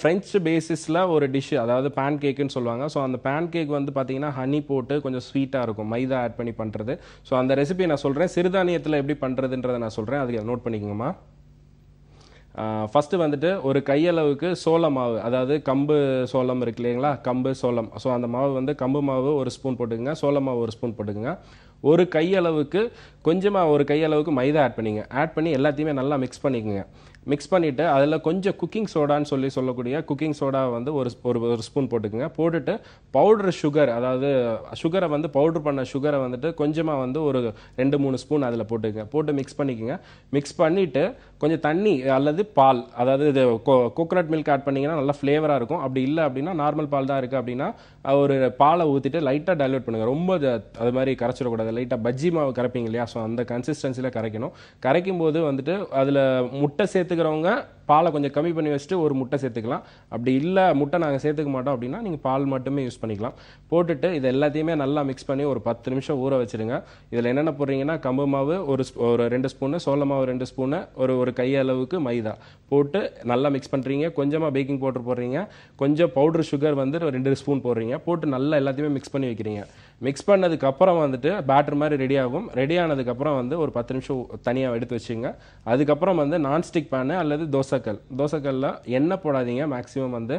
French பேசிஸில் ஒரு dish அதாவது பேன் கேக்குன்னு சொல்லுவாங்க. ஸோ அந்த பேன் கேக் வந்து பார்த்தீங்கன்னா ஹனி போட்டு கொஞ்சம் ஸ்வீட்டாக இருக்கும். மைதா ஆட் பண்ணி பண்ணுறது ஸோ அந்த ரெசிபி நான் சொல்கிறேன் சிறுதானியத்தில் எப்படி பண்ணுறதுன்றதை நான் சொல்கிறேன் அதுக்கு நோட் பண்ணிக்கோங்கம்மா. ஃபஸ்ட்டு வந்துட்டு ஒரு கையளவுக்கு சோள மாவு அதாவது கம்பு சோளம் இருக்கு இல்லைங்களா? கம்பு சோளம். ஸோ அந்த மாவு வந்து கம்பு மாவு ஒரு ஸ்பூன் போட்டுக்கோங்க. சோள மாவு ஒரு ஸ்பூன் போட்டுக்கோங்க. ஒரு கையளவுக்கு கொஞ்சமாக ஒரு கையளவுக்கு மைதா ஆட் பண்ணிங்க. ஆட் பண்ணி எல்லாத்தையுமே நல்லா மிக்ஸ் பண்ணிக்கோங்க. மிக்ஸ் பண்ணிவிட்டு அதில் கொஞ்சம் குக்கிங் சோடான்னு சொல்லி சொல்லக்கூடிய குக்கிங் சோடா வந்து ஒரு ஒரு ஒரு ஸ்பூன் போட்டுக்கோங்க. போட்டுட்டு பவுடர் சுகர் அதாவது சுகரை வந்து பவுடர் பண்ண சுகரை வந்துட்டு கொஞ்சமாக வந்து ஒரு ரெண்டு மூணு ஸ்பூன் அதில் போட்டுக்கோங்க. போட்டு மிக்ஸ் பண்ணிக்கோங்க. மிக்ஸ் பண்ணிவிட்டு கொஞ்சம் தண்ணி அல்லது பால் அதாவது இது கோகோனட் மில்க் ஆட் பண்ணிங்கன்னா நல்லா ஃப்ளேவராக இருக்கும். அப்படி இல்லை அப்படின்னா நார்மல் பால் தான் இருக்குது அப்படின்னா ஒரு பாலை ஊற்றிட்டு லைட்டாக டைல்யூட் பண்ணுங்கள் ரொம்ப அது அது மாதிரி கரைச்சிடக்கூடாது. லைட்டாக பஜ்ஜி மாவு கரைப்பீங்க இல்லையா? ஸோ அந்த கன்சிஸ்டன்சியில் கரைக்கணும். கரைக்கும் போது வந்துட்டு அதில் முட்டை சேர்த்துக்கிறவங்க பாலை கொஞ்சம் கம்மி பண்ணி வச்சுட்டு ஒரு முட்டை சேர்த்துக்கலாம். அப்படி இல்லை முட்டை நாங்கள் சேர்த்துக்க மாட்டோம் அப்படின்னா நீங்கள் பால் மட்டுமே யூஸ் பண்ணிக்கலாம். போட்டுட்டு இது எல்லாத்தையுமே நல்லா மிக்ஸ் பண்ணி ஒரு பத்து நிமிஷம் ஊற வச்சுருங்க. இதில் என்னென்ன போடுறீங்கன்னா கம்பு மாவு ஒரு ஒரு ரெண்டு ஸ்பூனு சோள மாவு ரெண்டு ஸ்பூனு ஒரு ஒரு கையளவுக்கு மைதா. போட்டு நல்லா மிக்ஸ் பண்ணுறீங்க கொஞ்சமாக பேக்கிங் பவுடர் போடுறீங்க. கொஞ்சம் பவுடர் சுகர் வந்து ஒரு ரெண்டு ஸ்பூன் போடுறீங்க. போட்டு நல்லா எல்லாத்தையுமே மிக்ஸ் பண்ணி வைக்கிறீங்க. மிக்ஸ் பண்ணதுக்கப்புறம் வந்துட்டு பேட்டர் மாதிரி ரெடி ஆகும். ரெடி ஆனதுக்கப்புறம் வந்து ஒரு பத்து நிமிஷம் தனியாக எடுத்து வச்சுங்க அதுக்கப்புறம் வந்து நான்ஸ்டிக் பேனு அல்லது தோசை தோசைக்கல். தோசைக்கல்லில் எண்ணெய் போடாதீங்க மேக்ஸிமம் வந்து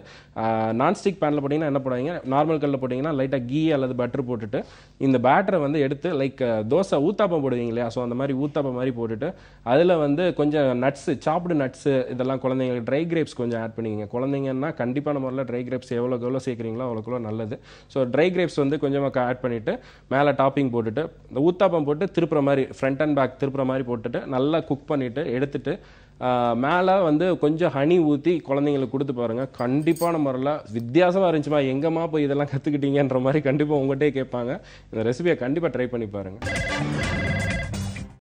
நான்ஸ்டிக் பேனில் போட்டிங்கன்னா என்ன போடாதீங்க. நார்மல் கல்லில் போட்டிங்கன்னா லைட்டாக கீ அல்லது பட்டர் போட்டுட்டு இந்த பேட்டரை வந்து எடுத்து லைக் தோசை ஊத்தாப்பம் போடுவீங்க இல்லையா? ஸோ அந்த மாதிரி ஊத்தாப்பம் மாதிரி போட்டுட்டு அதில் வந்து கொஞ்சம் நட்ஸு சாப்பிடு நட்ஸு இதெல்லாம் குழந்தைங்களுக்கு ட்ரை கிரேப்ஸ் கொஞ்சம் ஆட் பண்ணிக்கங்க. குழந்தைங்கன்னா கண்டிப்பான முறையில் ட்ரை கிரேப்ஸ் எவ்வளோக்கு எவ்வளோ சேர்க்குறீங்களோ அவ்வளோக்கு நல்லது. ஸோ ட்ரை கிரேப்ஸ் வந்து கொஞ்சமாக ஆட் பண்ணிவிட்டு மேலே டாப்பிங் போட்டுட்டு இந்த ஊத்தாப்பம் போட்டு திருப்புற மாதிரி ஃப்ரண்ட் அண்ட் பேக் திருப்புற மாதிரி போட்டுட்டு நல்லா குக் பண்ணிவிட்டு எடுத்துகிட்டு மேலே வந்து கொஞ்சம் ஹனி ஊற்றி குழந்தைங்களுக்கு கொடுத்து பாருங்க. கண்டிப்பான முறையில் வித்தியாசமாக இருந்துச்சுமா எங்கம்மா போய் இதெல்லாம் கற்றுக்கிட்டீங்கன்ற மாதிரி கண்டிப்பாக உங்கள்கிட்டயே கேட்பாங்க. இந்த ரெசிபியை கண்டிப்பாக ட்ரை பண்ணி பாருங்கள்